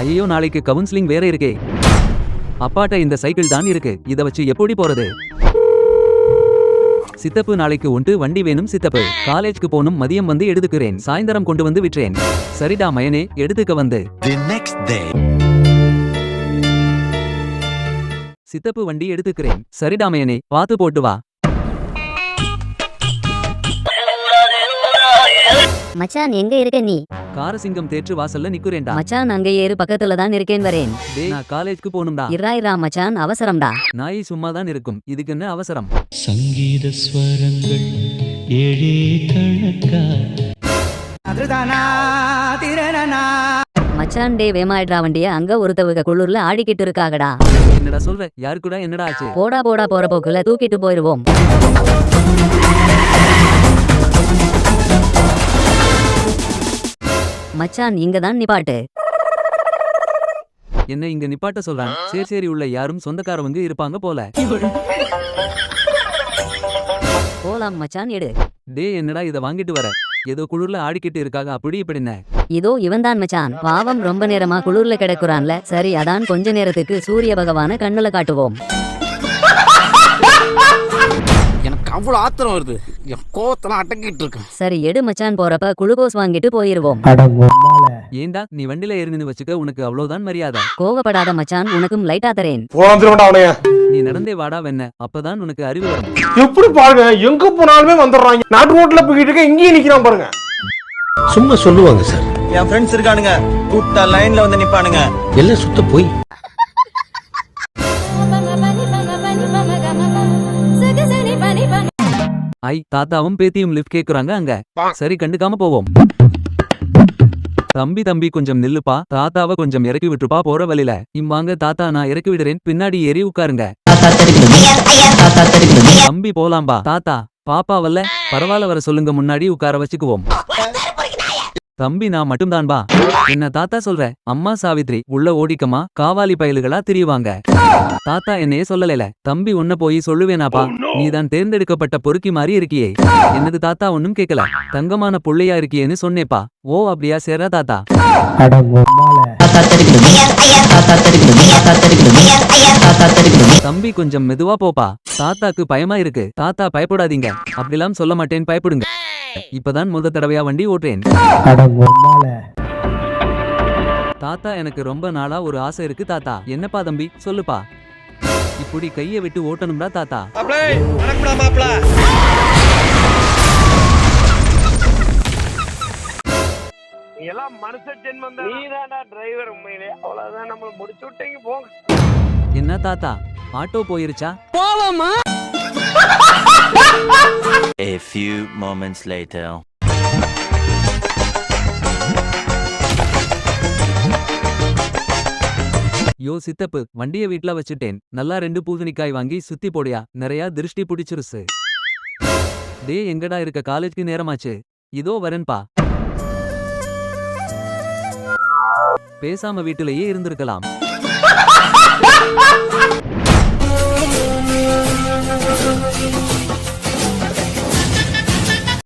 ஐயோ நாளைக்கு கவுன்சிலிங் வேற இருக்கே. அப்பாட்ட இந்த சைக்கிள் தான் இருக்கு. இத வச்சு எப்படி போறது? சித்தப்பு நாளைக்கு உண்டு. வண்டி வேணும் சித்தப்பு. காலேஜ்க்கு போனும் மதியம் வந்து எடுத்துக்கிறேன். சாயந்தரம் கொண்டு வந்து விற்றேன் சரிடா மயனே எடுத்துக்க வந்து. சித்தப்பு வண்டி எடுத்துக்கிறேன். சரிடா மயனே பார்த்து போட்டு வா. மச்சான் எங்க இருக்க நீ? காரசிங்கம் தேற்று வாசல்ல நிக்குறேன்டா. மச்சான் அங்க ஏறு பக்கத்துல தான் இருக்கேன் வரேன். டேய் நான் காலேஜ்க்கு போகணும்டா. இரா இரா மச்சான் அவசரம்டா. நாய் சும்மா தான் இருக்கும். இதுக்கு என்ன அவசரம்? சங்கீத ஸ்வரங்கள் ஏழே கணக்கா மச்சான் டே வேமாயிட்ரா வண்டிய. அங்க ஒருத்தவங்க குளூர்ல ஆடிக்கிட்டு இருக்காகடா. என்னடா சொல்ற? யாரு கூட என்னடா ஆச்சு? போடா போடா போற போக்குல தூக்கிட்டு போயிருவோம். மச்சான் இங்க தான் நிப்பாட்டு. என்ன இங்க நிப்பாட்ட சொல்றான். சரி சரி உள்ள யாரும் சொந்தக்காரவங்க இருப்பாங்க போல. போலாம் மச்சான் எடு. டே என்னடா இத வாங்கிட்டு வர? ஏதோ குளிர்ல ஆடிக்கிட்டு இருக்காக அப்படி இப்படின்னு இதோ இவன்தான் மச்சான். பாவம் ரொம்ப நேரமா குளூர்ல கிடக்குறான்ல. சரி அதான் கொஞ்ச நேரத்துக்கு சூரிய பகவான கண்ணுல காட்டுவோம். அவ்வளோ ஆத்திரம் வருது? என் கோவத்தெல்லாம் அடக்கிட்டு இருக்கேன் சரி எடு மச்சான் போறப்ப குளுக்கோஸ் வாங்கிட்டு போயிருவோம். ஏண்டா நீ வண்டில ஏறினு வச்சுக்க உனக்கு அவ்வளவுதான் மரியாதை. கோவப்படாத மச்சான் உனக்கும் லைட்டா தரேன். நீ நடந்தே வாடா வெண்ண. அப்பதான் உனக்கு அறிவு வரும். எப்படி பாருங்க எங்க போனாலுமே வந்துடுறாங்க. நாட்டு ரோட்ல போய்கிட்டு இருக்க இங்கேயும் நிக்கிறான் பாருங்க. சும்மா சொல்லுவாங்க சார். என் ஃப்ரெண்ட்ஸ் இருக்கானுங்க. கூப்பிட்டா லைன்ல வந்து நிப்பானுங்க. எல்லாம் சுத்த போய். ஐ தாத்தாவும் பேத்தியும் லிஃப்ட் கேக்குறாங்க அங்க. சரி கண்டுக்காம போவோம். தம்பி தம்பி கொஞ்சம் நில்லுப்பா. தாத்தாவை கொஞ்சம் இறக்கி விட்டுப்பா போற வழியில. இம்மாங்க தாத்தா நான் இறக்கி விடுறேன். பின்னாடி ஏறி உட்காருங்க. தம்பி போலாம்பா. தாத்தா பாப்பா வல்ல. பரவாயில்ல வர சொல்லுங்க. முன்னாடி உட்கார வச்சுக்குவோம். தம்பி நான் மட்டும்தான் பா. என்ன தாத்தா சொல்ற? அம்மா சாவித்ரி உள்ள ஓடிக்கமா காவாலி பயலுகளா திரியுவாங்க. தாத்தா என்னையே சொல்லல தம்பி உன்ன போய் சொல்லுவேனாப்பா நீதான் தேர்ந்தெடுக்கப்பட்ட பொறுக்கி மாதிரி இருக்கியே. என்னது தாத்தா ஒன்னும் கேக்கல. தங்கமான புள்ளையா இருக்கியேன்னு சொன்னேப்பா ஓ அப்படியா? சேரா தாத்தா. தம்பி கொஞ்சம் மெதுவா போப்பா தாத்தாக்கு பயமா இருக்கு. தாத்தா பயப்படாதீங்க. அப்படிலாம் சொல்ல மாட்டேன். பயப்படுங்க. இப்பதான் முத தடவையா வண்டி ஓட்டுறேன். தாத்தா எனக்கு ரொம்ப நாளா ஒரு ஆசை இருக்கு தாத்தா. என்னப்பா தம்பி? சொல்லுப்பா. இப்படி கைய விட்டு ஓட்டணும்டா தாத்தா. எல்லாம் மனுஷ ஜென்மம் தான் நீதானா டிரைவர் உண்மையிலே. அவ்வளவுதான் நம்மள முடிச்சு விட்டீங்க போங்க. என்ன தாத்தா? ஆட்டோ போயிருச்சா? A few moments later. யோ சித்தப்பு வண்டிய வீட்ல வச்சுட்டேன். நல்லா ரெண்டு பூசணிக்காய் வாங்கி சுத்தி போடியா. நிறைய திருஷ்டி புடிச்சிருச்சு. டே எங்கடா இருக்க? காலேஜ்க்கு நேரமாச்சு. இதோ வரேன்பா. பேசாம வீட்டிலேயே இருந்திருக்கலாம்.